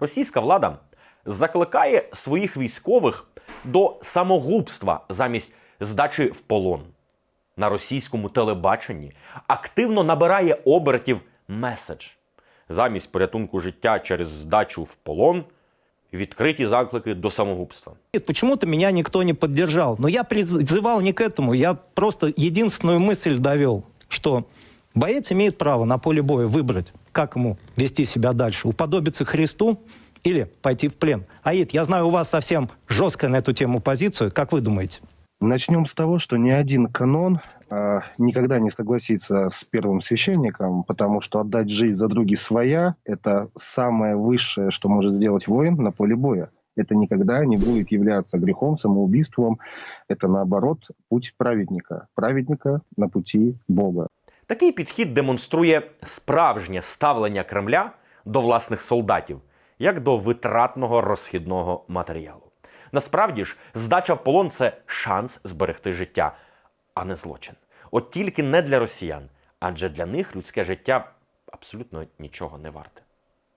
Російська влада закликає своїх військових до самогубства замість здачі в полон. На російському телебаченні активно набирає обертів меседж. Замість порятунку життя через здачу в полон відкриті заклики до самогубства. Нет, Почему-то меня никто не поддержал. Но я призывал не к этому. Я просто единственную мысль довел, что боец имеет право на поле боя выбрать, Как ему вести себя дальше. Уподобиться Христу или пойти в плен. Аид, я знаю, у вас совсем жесткая на эту тему позицию. Как вы думаете? Начнем с того, что ни один канон а, никогда не согласится с первым священником, потому что отдать жизнь за други своя – это самое высшее, что может сделать воин на поле боя. Это никогда не будет являться грехом, самоубийством. Это, наоборот, путь праведника. Праведника на пути Бога. Такий підхід демонструє справжнє ставлення Кремля до власних солдатів, як до витратного розхідного матеріалу. Насправді ж, здача в полон це шанс зберегти життя, а не злочин. От тільки не для росіян, адже для них людське життя абсолютно нічого не варте.